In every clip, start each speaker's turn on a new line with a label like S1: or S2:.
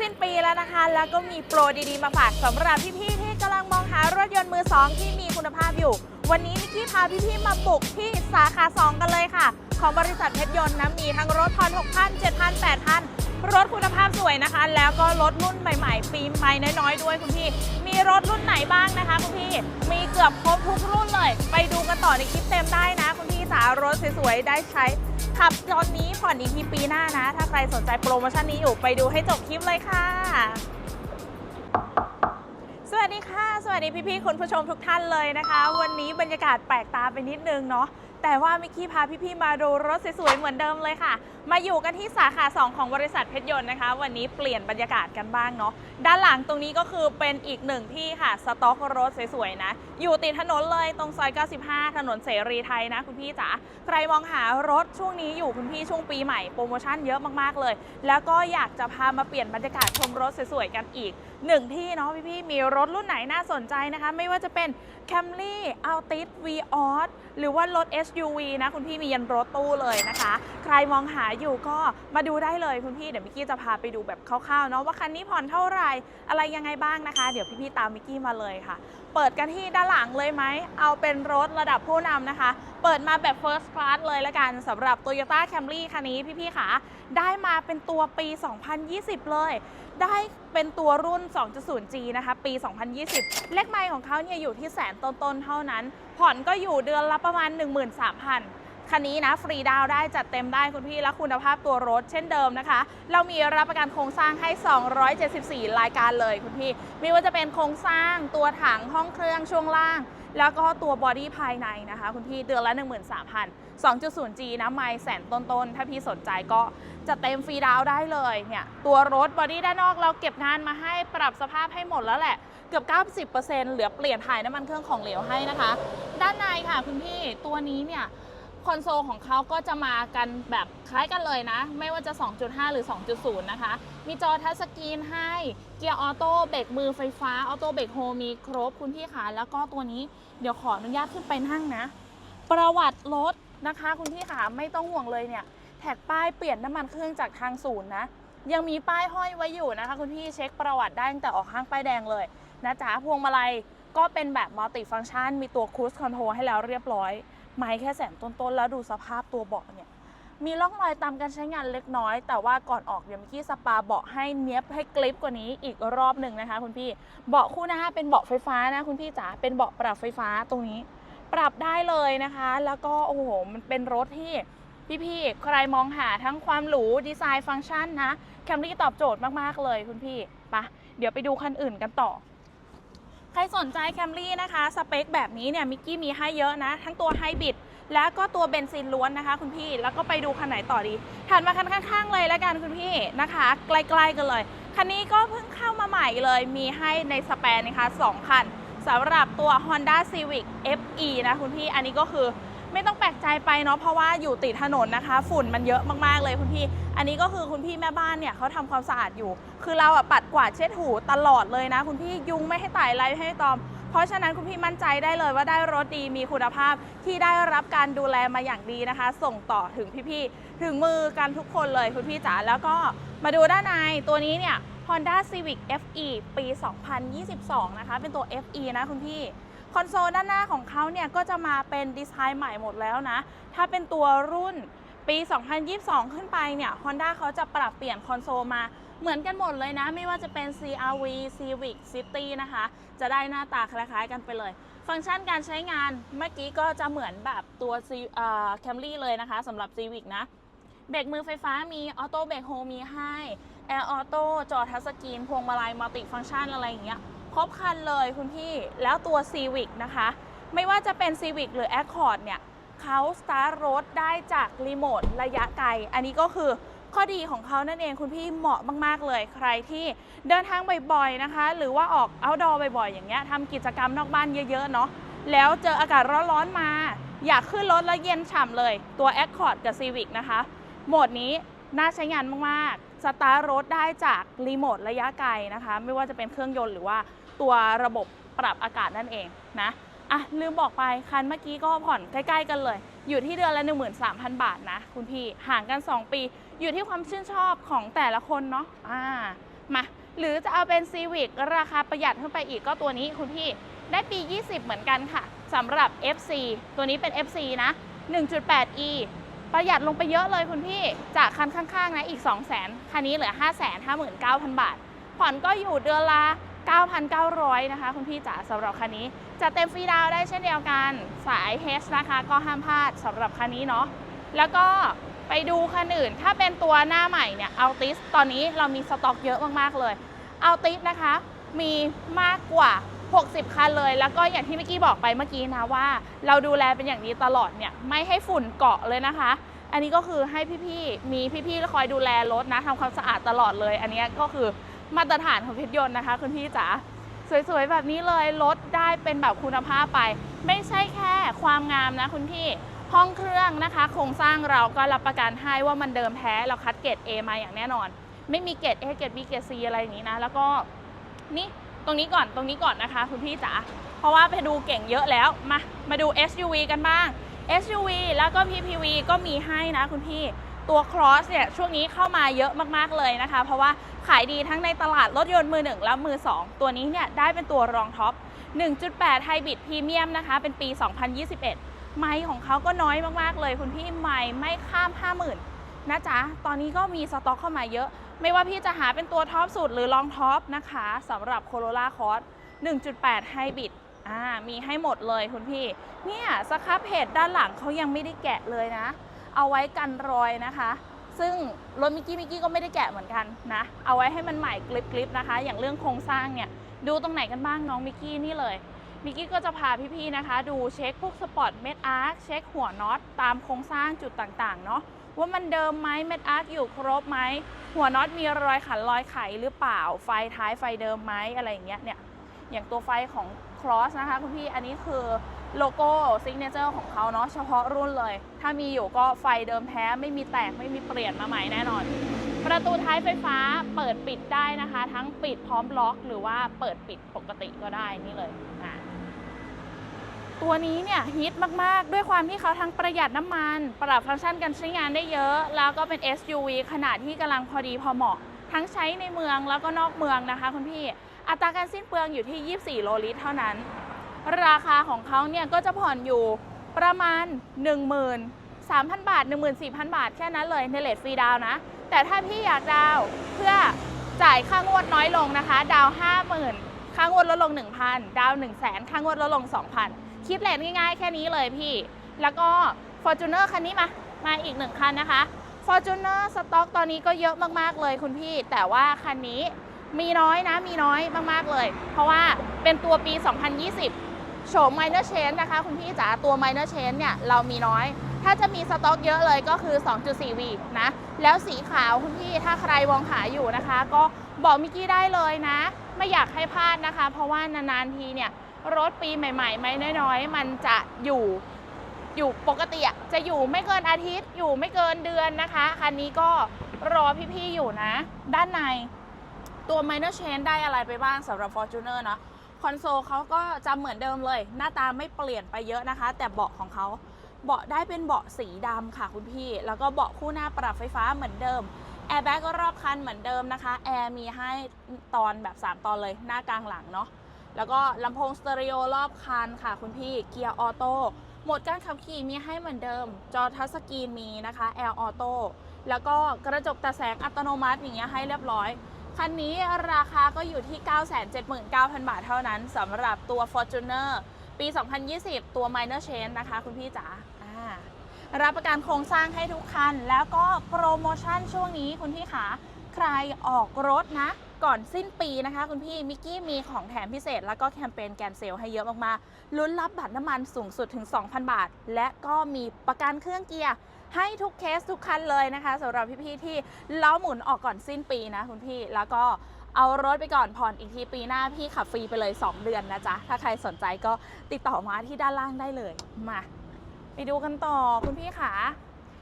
S1: สิ้นปีแล้วนะคะ แล้วก็มีโปรดีๆ มาฝากสำหรับพี่ๆที่กำลังมองหารถยนต์มือสองที่มีคุณภาพอยู่ วันนี้มิกกี้พาพี่ๆมาบุกที่สาขา 2 กันเลยค่ะ ของบริษัทเพชรยนต์นะมีทั้งรถพันหกพันเจ็ดพันแปดพันรถคุณภาพสวยนะคะ แล้วก็รถรุ่นใหม่ๆ ปีใหม่น้อยๆ ด้วยคุณพี่ มีรถรุ่นไหนบ้างนะคะคุณพี่ มีเกือบครบทุกรุ่นเลย ไปดูกันต่อในคลิปเต็มได้นะ คุณพี่จ๋ารถสวยๆได้ใช้ ขับตอนนี้ผ่อนอีกทีปีหน้านะ ถ้าใครสนใจโปรโมชั่นนี้อยู่ไปดูให้จบคลิปเลยค่ะ สวัสดีค่ะ สวัสดีพี่ๆคุณผู้ชมทุกท่านเลยนะคะ วันนี้บรรยากาศแปลกตาไปนิดนึงเนาะ แต่ว่ามิกกี้พาพี่ๆมาดูรถสวยๆเหมือนเดิมเลยค่ะ มาอยู่กันที่สาขา 2 ของบริษัทเพชรยนต์นะคะ วันนี้เปลี่ยนบรรยากาศกันบ้างเนาะด้านหลังตรงนี้ก็คือเป็นอีกหนึ่งที่ค่ะ สต็อกรถสวยๆนะ อยู่ติดถนนเลยตรงซอย 95 ถนนเสรีไทยนะคุณพี่จ๋าใครมองหารถช่วงนี้อยู่คุณพี่ช่วงปีใหม่โปรโมชั่นเยอะมากๆเลย แล้วก็อยากจะพามาเปลี่ยนบรรยากาศชมรถสวยๆกันอีกหนึ่งที่เนาะพี่ๆมีรถรุ่นไหนน่าสนใจนะคะ ไม่ว่าจะเป็น Camry Altis Vios หรือว่ารถ SUV นะคุณพี่มียันรถตู้เลยนะคะ ใครมองหาอยู่ก็มาดูได้เลยคุณพี่เดี๋ยวมิกกี้จะพาไปดูแบบคร่าวๆเนาะว่าคันนี้ผ่อนเท่าไหร่อะไรยังไงบ้างนะคะ เดี๋ยวพี่ๆตามมิกกี้มาเลยค่ะ เปิดกันที่ด้านหลังเลยไหม เอาเป็นรถระดับผู้นำนะคะ เปิดมาแบบ First Class เลยละกันสำหรับ Toyota Camry คันนี้พี่ๆค่ะได้มาเป็นตัวปี 2020 เลย ได้เป็นตัวรุ่น 2.0G นะคะ ปี 2020 เลขไมล์ของเขาเนี่ยอยู่ที่แสนต้นๆ เท่านั้น ผ่อนก็อยู่เดือนละประมาณ 13,000 คันนี้นะฟรีดาวได้จัดเต็มได้คุณพี่และคุณภาพตัวรถเช่นเดิมนะคะ เรามีรับประกันโครงสร้างให้ 274 รายการเลยคุณพี่ไม่ว่าจะเป็นโครงสร้างตัวถังห้องเครื่องช่วงล่าง แล้วก็ตัวบอดี้ภายในนะคะคุณพี่เดือนละ 13,000 2.0G นะไม่แสนต้นๆ ถ้าพี่สนใจก็จะเต็มฟรีดาวได้เลยเนี่ยตัวรถบอดี้ด้านนอกเราเก็บงานมาให้ปรับสภาพให้หมดแล้วแหละเกือบ 90%เหลือเปลี่ยนถ่ายน้ำมันเครื่องของเหลวให้นะคะ ด้านในค่ะคุณพี่ตัวนี้เนี่ย คอนโซลของเขาก็จะมากันแบบคล้ายกันเลยนะ ไม่ว่าจะ 2.5 หรือ 2.0 นะคะ มีจอทัชสกรีนให้ เกียร์ออโต้เบรกมือไฟฟ้า ออโต้เบรกโฮมีครบคุณพี่คะแล้วก็ตัวนี้เดี๋ยวขออนุญาตขึ้นไปนั่งนะ ประวัติรถนะคะ คุณพี่คะไม่ต้องห่วงเลยเนี่ย แท็กป้ายเปลี่ยนน้ำมันเครื่องจากทางศูนย์นะ ยังมีป้ายห้อยไว้อยู่นะคะ คุณพี่เช็คประวัติได้ตั้งแต่ออกข้างป้ายแดงเลยนะจ๊ะพวงมาลัยก็เป็นแบบมัลติฟัง c t ชันมีตัวค u ู e คอนโทรลให้แล้วเรียบร้อย ไม่แค่แสนต้นๆแล้วดูสภาพตัวเบาะเนี่ยมีร่องรอยตามการใช้งานเล็กน้อย แต่ว่าก่อนออกเดี๋ยวมิกี้สปาเบาะให้เนี้ยบให้กลิปกว่านี้อีกรอบหนึ่งนะคะคุณพี่เบาะคู่หน้าเป็นเบาะไฟฟ้านะคุณพี่จ๋าเป็นเบาะปรับไฟฟ้าตรงนี้ ปรับได้เลยนะคะ แล้วก็โอ้โหมันเป็นรถที่พี่ๆใครมองหาทั้งความหรูดีไซน์ฟังก์ชันนะแคมรี่ตอบโจทย์มากๆเลยคุณพี่ปะเดี๋ยวไปดูคันอื่นกันต่อ ครสนใจแคมรี่นะคะ สเปคแบบนี้เนี่ยมิกกี้มีให้เยอะนะ ทั้งตัวไฮบริดแล้วก็ตัวเบนซินล้วนนะคะ คุณพี่แล้วก็ไปดูคันไหนต่อดีถัดมาคันข้างๆเลยแล้วกันคุณพี่นะคะ ใกล้ๆกันเลย คันนี้ก็เพิ่งเข้ามาใหม่เลยมีให้ในสเปนนะคะสองคันสำหรับตัว Honda Civic FE นะคุณพี่อันนี้ก็คือ ไม่ต้องแปลกใจไปเนาะเพราะว่าอยู่ติดถนนนะคะ ฝุ่นมันเยอะมากๆเลยคุณพี่ อันนี้ก็คือคุณพี่แม่บ้านเนี่ยเขาทำความสะอาดอยู่ คือเราอะปัดกวาดเช็ดหูตลอดเลยนะ คุณพี่ยุงไม่ให้ไต่ไรให้ตอม เพราะฉะนั้นคุณพี่มั่นใจได้เลยว่าได้รถดีมีคุณภาพที่ได้รับการดูแลมาอย่างดีนะคะ ส่งต่อถึงพี่ๆถึงมือกันทุกคนเลยคุณพี่จ๋าแล้วก็มาดูด้านในตัวนี้เนี่ย Honda Civic FE ปี 2022 นะคะ เป็นตัว FE นะคุณพี่ คอนโซลด้านหน้าของเขาเนี่ยก็จะมาเป็นดีไซน์ใหม่หมดแล้วนะ ถ้าเป็นตัวรุ่นปี 2022 ขึ้นไปเนี่ย Honda เขาจะปรับเปลี่ยนคอนโซลมาเหมือนกันหมดเลยนะ ไม่ว่าจะเป็น CRV Civic City นะคะ จะได้หน้าตาคล้ายๆกันไปเลย ฟังก์ชันการใช้งานเมื่อกี้ก็จะเหมือนแบบตัว C- อ่า Camry เลยนะคะสำหรับ Civic นะ เบรกมือไฟฟ้ามีออโต้เบรกโฮมีให้แอร์ออโต้จอทัชสกรีนพวงมาลัยมัลติฟังก์ชันอะไรอย่างเงี้ย ครบคันเลยคุณพี่ แล้วตัว Civic นะคะ ไม่ว่าจะเป็น Civic หรือ Accord เนี่ยเขาสตาร์ทรถได้จากรีโมทระยะไกล อันนี้ก็คือข้อดีของเขานั่นเองคุณพี่เหมาะมากๆเลย ใครที่เดินทางบ่อยๆนะคะ หรือว่าออก outdoor บ่อยๆ อย่างเงี้ยทำกิจกรรมนอกบ้านเยอะๆเนาะแล้วเจออากาศร้อนๆมา อยากขึ้นรถแล้วเย็นฉ่ำเลย ตัว Accord กับ Civic นะคะ โหมดนี้น่าใช้งานมากๆ สตาร์ทรถได้จากรีโมทระยะไกลนะคะ ไม่ว่าจะเป็นเครื่องยนต์หรือว่า ตัวระบบปรับอากาศนั่นเองนะอะลืมบอกไปคันเมื่อกี้ก็ผ่อนใกล้ๆกันเลย อยู่ที่เดือนละ 13,000 บาทนะ คุณพี่ห่างกัน 2 ปี อยู่ที่ความชื่นชอบของแต่ละคนเนาะอ่ามาหรือจะเอาเป็น Civic ราคาประหยัดขึ้นไปอีกก็ตัวนี้คุณพี่ได้ปี 20 เหมือนกันค่ะสำหรับ FC ตัวนี้เป็น FC นะ 1.8e ประหยัดลงไปเยอะเลยคุณพี่ จากคันข้างๆนะอีก 2 0 0 0 0 0คันนี้เหลือ 5 5 9 0 0 0 บาท ผ่อนก็อยู่เดือนละ 9,900 นะคะคุณพี่จ๋าสำหรับคันนี้จะเต็มฟรีดาวได้เช่นเดียวกันสาย H นะคะก็ห้ามพลาดสำหรับคันนี้เนาะแล้วก็ไปดูคันอื่น ถ้าเป็นตัวหน้าใหม่เนี่ย a l t i s ตอนนี้เรามีสต็อกเยอะมากๆเลย a l t i s นะคะ มีมากกว่า 60 คันเลย แล้วก็อย่างที่เมื่อกี้บอกไปเมื่อกี้นะว่า เราดูแลเป็นอย่างดีตลอดเนี่ยไม่ให้ฝุ่นเกาะเลยนะคะ อันนี้ก็คือให้พี่ๆมีพี่ๆคอยดูแลรถนะทำความสะอาดตลอดเลย อันนี้ก็คือ มาตรฐานของเพชรยนต์นะคะคุณพี่จ๋าสวยๆแบบนี้เลยลดได้เป็นแบบคุณภาพไป ไม่ใช่แค่ความงามนะคุณพี่ห้องเครื่องนะคะ โครงสร้างเราก็รับประกันให้ว่ามันเดิมแท้เราคัดเกรด A มาอย่างแน่นอน ไม่มีเกรด A เกรด B เกรด C อะไรอย่างนี้นะ แล้วก็นี่ตรงนี้ก่อนตรงนี้ก่อนนะคะคุณพี่จ๋าเพราะว่าไปดูเก่งเยอะแล้วมามาดู SUV กันบ้าง SUV แล้วก็ PPV ก็มีให้นะคุณพี่ ตัว Cross เนี่ยช่วงนี้เข้ามาเยอะมากๆเลยนะคะ เพราะว่าขายดีทั้งในตลาดรถยนต์มือหนึ่งและมือ 2 ตัวนี้เนี่ยได้เป็นตัวรองท็อป 1.8ไฮบริดพรีเมียมนะคะ เป็นปี 2021 ไมค์ของเขาก็น้อยมากๆเลย คุณพี่ไมค์ไม่ข้าม 50,000 นะจ๊ะ ตอนนี้ก็มีสต็อกเข้ามาเยอะ ไม่ว่าพี่จะหาเป็นตัวท็อปสุดหรือรองท็อปนะคะสำหรับ Corolla Cross 1.8ไฮบริดอ่ามีให้หมดเลยคุณพี่ เนี่ยสครับเพจด้านหลังเขายังไม่ได้แกะเลยนะ เอาไว้กันรอยนะคะ ซึ่งรถมิกกี้มิกกี้ก็ไม่ได้แกะเหมือนกันนะ เอาไว้ให้มันใหม่กลิบๆนะคะ อย่างเรื่องโครงสร้างเนี่ยดูตรงไหนกันบ้างน้องมิกกี้นี่เลยมิกกี้ก็จะพาพี่ๆนะคะ ดูเช็คพวกสปอร์ตเม็ดอาร์คเช็คหัวน็อตตามโครงสร้างจุดต่างๆเนาะว่ามันเดิมไหมเม็ดอาร์คอยู่ครบไหมหัวน็อตมีรอยขันรอยไขหรือเปล่าไฟท้ายไฟเดิมไหมอะไรอย่างเงี้ยเนี่ยอย่างตัวไฟของ Cross นะคะคุณพี่อันนี้คือ โลโก้ซิกเนเจอร์ของเขาเนาะเฉพาะรุ่นเลย ถ้ามีอยู่ก็ไฟเดิมแท้ไม่มีแตกไม่มีเปลี่ยนมาใหม่แน่นอน ประตูท้ายไฟฟ้าเปิดปิดได้นะคะ ทั้งปิดพร้อมล็อก หรือว่าเปิดปิดปกติก็ได้นี่เลยอะตัวนี้เนี่ยฮิตมาก ๆ ด้วยความที่เขาทั้งประหยัดน้ำมัน ปรับฟังก์ชันการใช้งานได้เยอะ แล้วก็เป็น SUV ขนาดที่กำลังพอดีพอเหมาะ ทั้งใช้ในเมืองแล้วก็นอกเมืองนะคะคุณพี่ อัตราการสิ้นเปลืองอยู่ที่ 24 โลลิตรเท่านั้น ราคาของเขาเนี่ยก็จะผ่อนอยู่ประมาณ 13,000 บาท 14,000 บาทแค่นั้นเลยในเลทฟรีดาวนะ แต่ถ้าพี่อยากดาวเพื่อจ่ายค่างวดน้อยลงนะคะ ดาว 50,000 ค่างวดลดลง 1,000 ดาวน์100,000 ค่างวดลดลง 2,000 คิดเลทง่ายๆ แค่นี้เลยพี่ แล้วก็ Fortuner คันนี้มา มาอีกหนึ่งคันนะคะ Fortuner สต็อกตอนนี้ก็เยอะมากๆเลยคุณพี่ แต่ว่าคันนี้มีน้อยนะมีน้อยมากๆเลย เพราะว่าเป็นตัวปี 2020 โฉม minor change นะคะคุณพี่จ๋าตัว minor change เนี่ยเรามีน้อย ถ้าจะมีสต็อกเยอะเลยก็คือ 2.4V นะ แล้วสีขาวคุณพี่ถ้าใครมองหาอยู่นะคะ ก็บอกมิกกี้ได้เลยนะ ไม่อยากให้พลาดนะคะ เพราะว่านานๆทีเนี่ยรถปีใหม่ๆไม่น้อยๆ มันจะอยู่อยู่ปกติจะอยู่ไม่เกินอาทิตย์ อยู่ไม่เกินเดือนนะคะ คันนี้ก็รอพี่ๆอยู่นะ ด้านในตัว minor change ได้อะไรไปบ้างสำหรับ Fortuner เนอะ อนโซลเขาก็จะเหมือนเดิมเลย หน้าตาไม่เปลี่ยนไปเยอะนะคะ แต่เบาะของเขาเบาะได้เป็นเบาะสีดำค่ะคุณพี่ แล้วก็เบาะคู่หน้าปรับไฟฟ้าเหมือนเดิมแอร์แบ็กก็รอบคันเหมือนเดิมนะคะแอร์มีให้ตอนแบบ 3 ตอนเลยหน้ากลางหลังเนาะแล้วก็ลำโพงสเตอริโอรอบคันค่ะคุณพี่เกียร์ออโต้โหมดการขับขี่มีให้เหมือนเดิม จอทัชสกรีนมีนะคะแอร์ออโต้แล้วก็กระจกตาแสงอัตโนมัติอย่างเงี้ยให้เรียบร้อย คันนี้ราคาก็อยู่ที่ 979,000 บาทเท่านั้นสำหรับตัว Fortuner ปี 2020 ตัว Minor Change นะคะ คุณพี่จ๋าอ่ารับประกันโครงสร้างให้ทุกคัน แล้วก็โปรโมชั่นช่วงนี้คุณพี่ขาใครออกรถนะ ก่อนสิ้นปีนะคะ คุณพี่มิกกี้มีของแถมพิเศษ แล้วก็แคมเปญแกนเซลให้เยอะมากๆลุ้นรับบัตรน้ำมันสูงสุดถึง 2,000 บาท และก็มีประกันเครื่องเกียร์ ให้ทุกเคสทุกคันเลยนะคะสำหรับพี่ๆที่ล้าหมุนออกก่อนสิ้นปีนะคุณพี่แล้วก็เอารถไปก่อนผ่อนอีกทีปีหน้าพี่ขับฟรีไปเลย 2 เดือนนะจ๊ะ ถ้าใครสนใจก็ติดต่อมาที่ด้านล่างได้เลยมาไปดูกันต่อคุณพี่ขา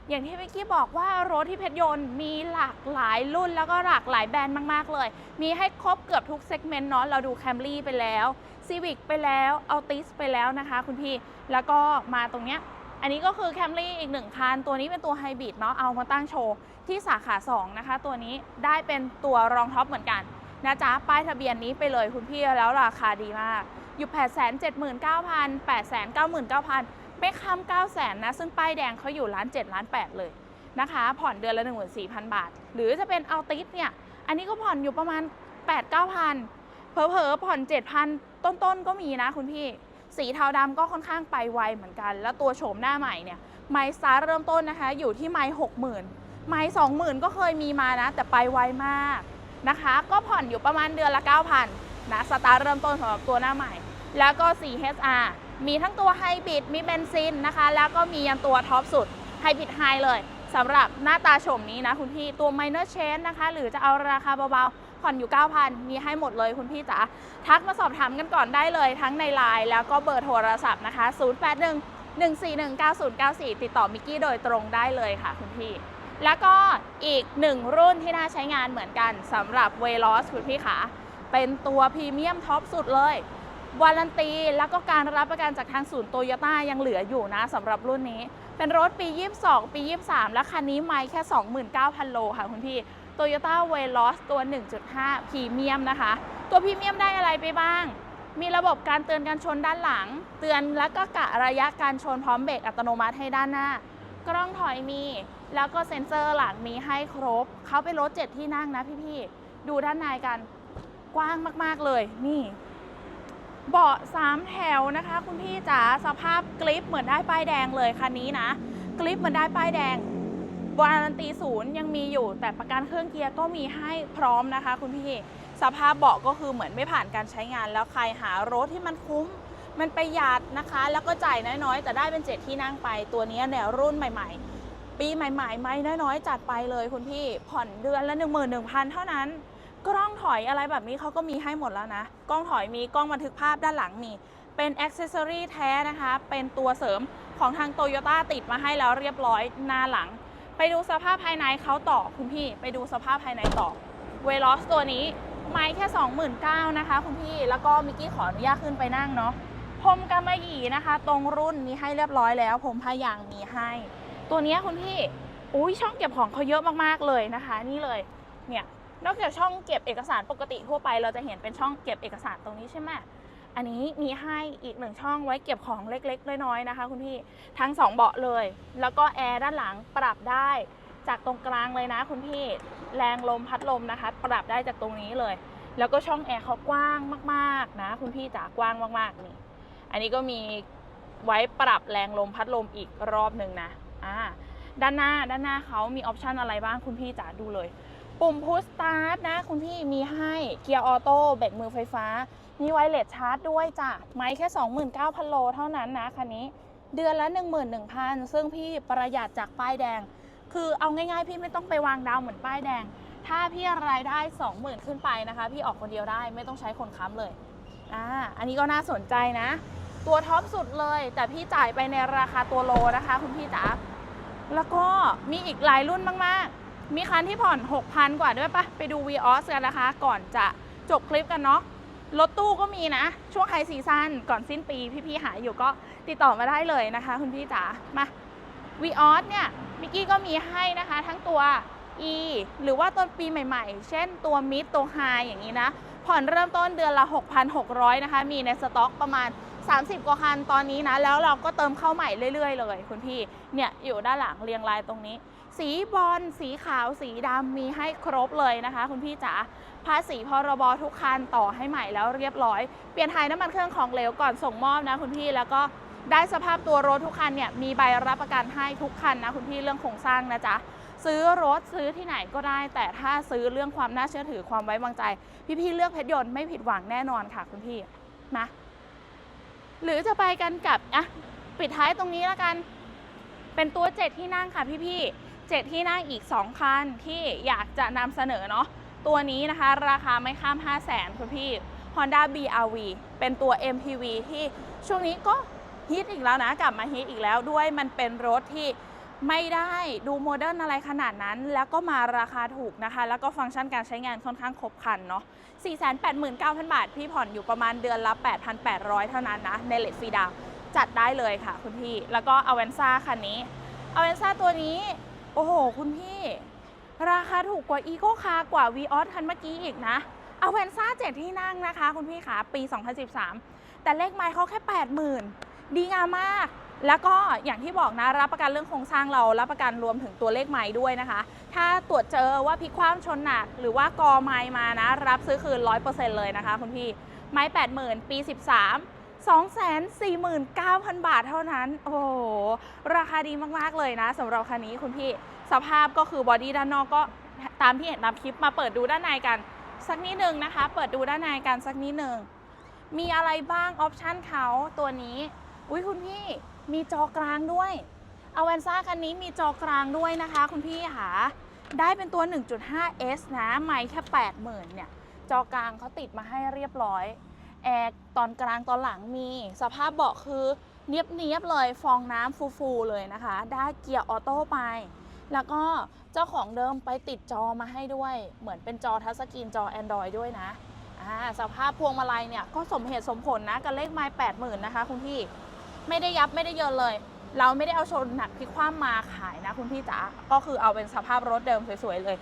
S1: อย่างที่เมื่อกี้บอกว่ารถที่เพชรยนต์มีหลากหลายรุ่นแล้วก็หลากหลายแบรนด์มาก ๆ เลย มีให้ครบเกือบทุกเซกเมนต์เนาะเราดู Camry ไปแล้ว Civic ไปแล้ว Altis ไปแล้วนะคะ คุณพี่แล้วก็มาตรงเนี้ย อันนี้ก็คือ Camry อีกหนึ่งคัน ตัวนี้เป็นตัวไฮบริดเนาะเอามาตั้งโชว์ที่สาขา 2 นะคะ ตัวนี้ได้เป็นตัวรองท็อปเหมือนกันนะจ๊ะ ป้ายทะเบียนนี้ไปเลยคุณพี่แล้วราคาดีมาก อยู่ 8 7 9 0 0 0 8 9 9 9 0 0 ไม่ค้ำ9 0 0 0 0นะ ซึ่งป้ายแดงเขาอยู่ล้าน7ล้าน8เลยนะคะ ผ่อนเดือนละ 14,000 บาท หรือจะเป็นเอาติสเนี่ย อันนี้ก็ผ่อนอยู่ประมาณ 8 9 0 0 0เผลอๆผ่อน 7,000 ต้นๆก็มีนะคุณพี่ สีเทาดำก็ค่อนข้างไปไวเหมือนกัน แล้วตัวโฉมหน้าใหม่เนี่ยไม้สตาร์เริ่มต้นนะคะ อยู่ที่ไม้หกหมื่นไม้สองหมื่นก็เคยมีมานะ แต่ไปไวมากนะคะ ก็ผ่อนอยู่ประมาณเดือนละ 9,000นะสตาร์เริ่มต้นสำหรับตัวหน้าใหม่ แล้วก็ 4HR มีทั้งตัวไฮบริดมีเบนซินนะคะ แล้วก็มียันตัวท็อปสุดไฮบริดไฮเลยสำหรับหน้าตาโฉมนี้นะคุณพี่ ตัว minor change นะคะ หรือจะเอาราคาเบาๆ ผ่อนอยู่ 9,000 มีให้หมดเลยคุณพี่จ๋าทักมาสอบถามกันก่อนได้เลยทั้งในไลน์แล้วก็เบอร์โทรศัพท์นะคะ 081 141 9094 ติดต่อมิกกี้โดยตรงได้เลยค่ะคุณพี่ แล้วก็อีกหนึ่งรุ่นที่น่าใช้งานเหมือนกันสำหรับเวล o สคุณพี่ขาเป็นตัวพรีเมียมท็อปสุดเลยวารันตี แล้วก็การรับประกันจากทางศูนย์โตโยต้ายังเหลืออยู่นะสำหรับรุ่นนี้ เป็นรถปี 22 ปี 23 และคันนี้ไม่แค่ 29,000 โลค่ะคุณพี่ โตโยต้าเวล o สตัว 1.5 พรีเมียมนะคะ ตัวพรีเมียมได้อะไรไปบ้าง มีระบบการเตือนการชนด้านหลัง เตือนแล้วก็กะระยะการชนพร้อมเบรกอัตโนมัติให้ด้านหน้า กล้องถอยมี แล้วก็เซ็นเซอร์หลังมีให้ครบ เขาเป็นรถเจ็ดที่นั่งนะพี่ๆ ดูด้านในกันกว้างมากๆเลย นี่เบาะสามแถวนะคะ คุณพี่จ๋าสภาพกริปเหมือนได้ป้ายแดงเลยคันนี้นะกริปเหมือนได้ป้ายแดง วารันตีศูนย์ยังมีอยู่แต่ประกันเครื่องเกียร์ก็มีให้พร้อมนะคะ คุณพี่สภาพเบาะก็คือเหมือนไม่ผ่านการใช้งาน แล้วใครหารถที่มันคุ้ม มันประหยัดนะคะ แล้วก็จ่ายน้อยๆ แต่ได้เป็นเจ็ดที่นั่งไปตัวนี้แนวรุ่นใหม่ ๆ ปีใหม่ๆไม่น้อยๆ จัดไปเลยคุณพี่ผ่อนเดือนละ 1 1 0 0 0 เท่านั้น กล้องถอยอะไรแบบนี้เขาก็มีให้หมดแล้วนะ กล้องถอยมีกล้องบันทึกภาพด้านหลังมีเป็นอ็อกเซสซอรีแท้นะคะ เป็นตัวเสริมของทางโตโยต้าติดมาให้แล้วเรียบร้อยหน้าหลัง ไปดูสภาพภายในเขาต่อคุณพี่ ไปดูสภาพภายในต่อเวล o สตัวนี้ไม้แค่29,000นะคะ คุณพี่ แล้วก็มิกกี้ขออนุญาตขึ้นไปนั่งเนาะพรมกำมะหยี่นะคะ ตรงรุ่นมีให้เรียบร้อยแล้วพรมพายางมีให้ ตัวนี้คุณพี่อุ้ยช่องเก็บของเขาเยอะมากๆเลยนะคะ นี่เลยเนี่ยนอกจากช่องเก็บเอกสารปกติทั่วไป เราจะเห็นเป็นช่องเก็บเอกสารตรงนี้ใช่ไหม อันนี้มีให้อีกหนึ่งช่องไว้เก็บของเล็กๆ น้อยๆนะคะ คุณพี่ทั้งสองเบาะเลย แล้วก็แอร์ด้านหลังปรับได้จากตรงกลางเลยนะ คุณพี่แรงลมพัดลมนะคะ ปรับได้จากตรงนี้เลย แล้วก็ช่องแอร์เขากว้างมากๆนะ คุณพี่จ๋ากว้างมากๆนี่อันนี้ก็มีไว้ปรับแรงลมพัดลมอีกรอบหนึ่งนะอ่าด้านหน้าด้านหน้าเขามีออปชันอะไรบ้างคุณพี่จ๋าดูเลย ปุ่มพุชสตาร์ทนะ คุณพี่มีให้เกียร์ออโต้เบรกมือไฟฟ้า มีไวเลสชาร์จด้วยจ้ะ ไม้แค่ 29,000 โลเท่านั้นนะคันนี้ เดือนละ 11,000 ซึ่งพี่ประหยัดจากป้ายแดง คือเอาง่ายๆ พี่ไม่ต้องไปวางดาวเหมือนป้ายแดง ถ้าพี่รายได้ 20,000 ขึ้นไปนะคะ พี่ออกคนเดียวได้ไม่ต้องใช้คนค้ำเลยอ่าอันนี้ก็น่าสนใจนะ ตัวท็อปสุดเลย แต่พี่จ่ายไปในราคาตัวโลนะคะ คุณพี่จ๋าแล้วก็มีอีกหลายรุ่นมากๆ มีคันที่ผ่อน 6,000 กว่าด้วยปะไปดู v ีออสกันนะคะ ก่อนจะจบคลิปกันเนาะ รถตู้ก็มีนะ ช่วงไฮซีซั่นก่อนสิ้นปีพี่ๆหาอยู่ก็ติดต่อมาได้เลยนะคะ คุณพี่จ๋ามา v ีออสเนี่ยมิกกี้ก็มีให้นะคะ ทั้งตัว E หรือว่าต้นปีใหม่ๆ เช่นตัวมิดตัวไฮอย่างนี้นะ ผ่อนเริ่มต้นเดือนละ 6,600 นะคะ มีในสต็อกประมาณ 30 กว่าคันตอนนี้นะ แล้วเราก็เติมเข้าใหม่เรื่อยๆ เลย คุณพี่ เนี่ย อยู่ด้านหลังเรียงรายตรงนี้ สีบอลสีขาวสีดำมีให้ครบเลยนะคะ คุณพี่จ๋าภาษีพรบทุกคันต่อให้ใหม่แล้วเรียบร้อย เปลี่ยนถ่ายน้ำมันเครื่องของเหลวก่อนส่งมอบนะคุณพี่แล้วก็ได้สภาพตัวรถทุกคันเนี่ยมีใบรับประกันให้ทุกคันนะคุณพี่เรื่องโครงสร้างนะจ๊ะซื้อรถซื้อที่ไหนก็ได้ แต่ถ้าซื้อเรื่องความน่าเชื่อถือความไว้วางใจ พี่ๆเลือกเพชรยนต์ไม่ผิดหวังแน่นอนค่ะคุณพี่นะหรือจะไปกันกับอะปิดท้ายตรงนี้แล้วกัน เป็นตัวเจ็ดที่นั่งค่ะพี่ๆ เจ็ดที่นั่งอีก 2 คันที่อยากจะนำเสนอเนาะตัวนี้นะคะราคาไม่ข้าม 5 0 0แสนคุณพี่ Honda BRV เป็นตัว MPV ที่ช่วงนี้ก็ฮิตอีกแล้วนะ กลับมาฮิตอีกแล้วด้วยมันเป็นรถที่ไม่ได้ดูโมเดิร์นอะไรขนาดนั้น แล้วก็มาราคาถูกนะคะ แล้วก็ฟังก์ชันการใช้งานค่อนข้างครบครันเนาะ 489,000 บาท พี่ผ่อนอยู่ประมาณเดือนละ 8,800 เท่านั้นนะ ในเลทฟรีดาวจัดได้เลยค่ะคุณพี่ แล้วก็อเวนซ่าคันนี้อเวนซ่าตัวนี้ โอ้โห คุณพี่ ราคาถูกกว่าอีโคคากว่าวีออสคันเมื่อกี้อีกนะเอาเวนซ่าเจ็ดที่นั่งนะคะ คุณพี่ขาปี 2013 แต่เลขไม้เขาแค่ 80,000 ดีงามมาก แล้วก็อย่างที่บอกนะ รับประกันเรื่องโครงสร้างเรา รับประกันรวมถึงตัวเลขไม้ด้วยนะคะ ถ้าตรวจเจอว่าพิกคว่ำชนหนัก หรือว่ากอไม้มานะ รับซื้อคืน 100%เลยนะคะ คุณพี่ ไม้80,000 ปี 13 249,000 บาทเท่านั้น โอ้โห ราคาดีมาก ๆ เลยนะสำหรับคันนี้คุณพี่ สภาพก็คือบอดี้ด้านนอกก็ตามที่เห็นตามคลิปมาเปิดดูด้านในกัน สักนิดหนึ่งนะคะ เปิดดูด้านในกันสักนิดหนึ่ง มีอะไรบ้างออปชันเขาตัวนี้ อุ้ยคุณพี่มีจอกลางด้วยอเวนซ่าคันนี้มีจอกลางด้วยนะคะ คุณพี่ค่ะ ได้เป็นตัว 1.5S นะ ไม่แค่ 80,000 เนี่ย จอกลางเขาติดมาให้เรียบร้อย แอร์ตอนกลางตอนหลังมี สภาพเบาะคือเนียบเนียบเลยฟองน้ำฟูๆเลยนะคะ ได้เกียร์ออโต้ไป แล้วก็เจ้าของเดิมไปติดจอมาให้ด้วย เหมือนเป็นจอทัชสกรีนจอ Android ด้วยนะอ่าสภาพพวงมาลัยเนี่ย ก็สมเหตุสมผลนะ กับเลขไม้แปดหมื่นนะคะคุณพี่ ไม่ได้ยับไม่ได้เยินเลย เราไม่ได้เอาชนหนักพลิกคว่ำมาขายนะคุณพี่จ๋าก็คือเอาเป็นสภาพรถเดิมสวยๆเลย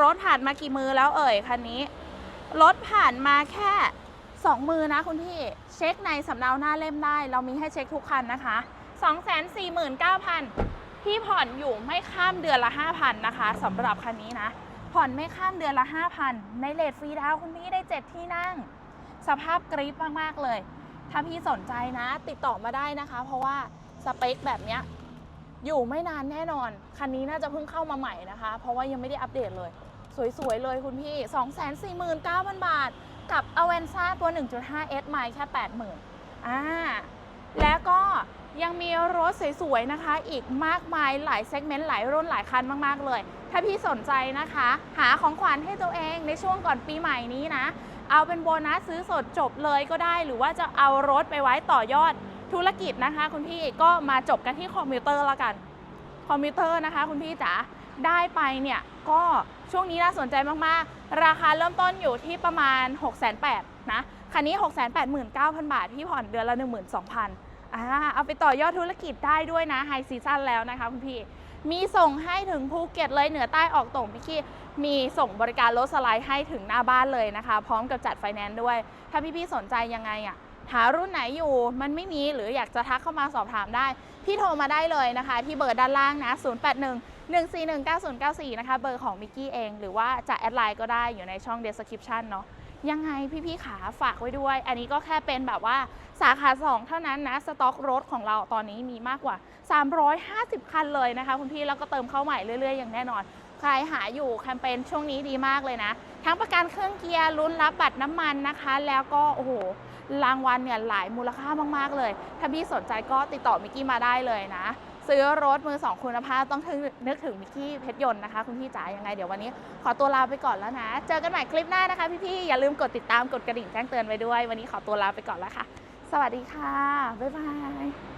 S1: รถผ่านมากี่มือแล้วเอ่ยคันนี้ รถผ่านมาแค่ 2มือนะคุณพี่เช็คในสำเนาหน้าเล่มได้ เรามีให้เช็คทุกคันนะคะ249,000พี่ผ่อนอยู่ไม่ข้ามเดือนละ 5,000นะคะสำหรับคันนี้นะ ผ่อนไม่ข้ามเดือนละ 5,000 ในเลทฟรีดาวคุณพี่ได้ 7 ที่นั่ง สภาพกรี๊ดมาก ๆ เลย ถ้าพี่สนใจนะ ติดต่อมาได้นะคะ เพราะว่าสเปคแบบเนี้ยอยู่ไม่นานแน่นอน คันนี้น่าจะเพิ่งเข้ามาใหม่นะคะ เพราะว่ายังไม่ได้อัปเดตเลย สวย ๆ เลยคุณพี่ 249,000 บาท กับ a v a n z a ตัว 1.5S ไมล์แค่ 80,000อ่าแล้วก็ยังมีรถสวยๆ นะคะ อีกมากมายหลายเซกเมนต์หลายรุ่นหลายคันมากๆเลย ถ้าพี่สนใจนะคะ หาของขวัญให้ตัวเองในช่วงก่อนปีใหม่นี้นะ เอาเป็นโบนัสซื้อสดจบเลยก็ได้ หรือว่าจะเอารถไปไว้ต่อยอดธุรกิจนะคะ คุณพี่ก็มาจบกันที่คอมพิวเตอร์ละกัน คอมพิวเตอร์นะคะ คุณพี่จ๋า ได้ไปเนี่ยก็ช่วงนี้น่าสนใจมากๆ ราคาเริ่มต้นอยู่ที่ประมาณ 6 8 0 0 0นะคันนี้ 6 8 9 0 0 0 บาทพี่ผ่อนเดือนละ 12,000อ่าเอาไปต่อยอดธุรกิจได้ด้วยนะไฮซีซั่นแล้วนะคะคุณพี่ มีส่งให้ถึงภูเก็ตเลยเหนือใต้ออกตรงพี่กี้มีส่งบริการรถสไลด์ให้ถึงหน้าบ้านเลยนะคะ พร้อมกับจัดไฟแนนซ์ด้วย ถ้าพี่ๆสนใจยังไงอะหารุ่นไหนอยู่มันไม่มีหรืออยากจะทักเข้ามาสอบถามได้ พี่โทรมาได้เลยนะคะ ที่เบอร์ด้านล่างนะ 081 141 9094 นะคะ เบอร์ของมิกกี้เอง หรือว่าจะแอดไลน์ก็ได้อยู่ในช่อง description เนาะยังไงพี่ๆขาฝากไว้ด้วย อันนี้ก็แค่เป็นแบบว่าสาขา 2 เท่านั้นนะ สต็อกรถของเราตอนนี้มีมากกว่า 350 คันเลยนะคะคุณพี่แล้วก็เติมเข้าใหม่เรื่อยๆ อย่างแน่นอน ใครหาอยู่แคมเปญช่วงนี้ดีมากเลยนะ ทั้งประกันเครื่องเกียร์ลุ้นรับบัตรน้ำมันนะคะ แล้วก็โอ้โหรางวัลเนี่ยหลายมูลค่ามากๆเลย ถ้าพี่สนใจก็ติดต่อมิกกี้มาได้เลยนะ ซื้อรถมือสองคุณภาพต้องนึกถึงมิกกี้เพชรยนต์นะคะคุณพี่จ๋ายังไงเดี๋ยววันนี้ขอตัวลาไปก่อนแล้วนะ เจอกันใหม่คลิปหน้านะคะพี่ๆอย่าลืมกดติดตามกดกระดิ่งแจ้งเตือนไว้ด้วย วันนี้ขอตัวลาไปก่อนแล้วค่ะ สวัสดีค่ะบ๊ายบาย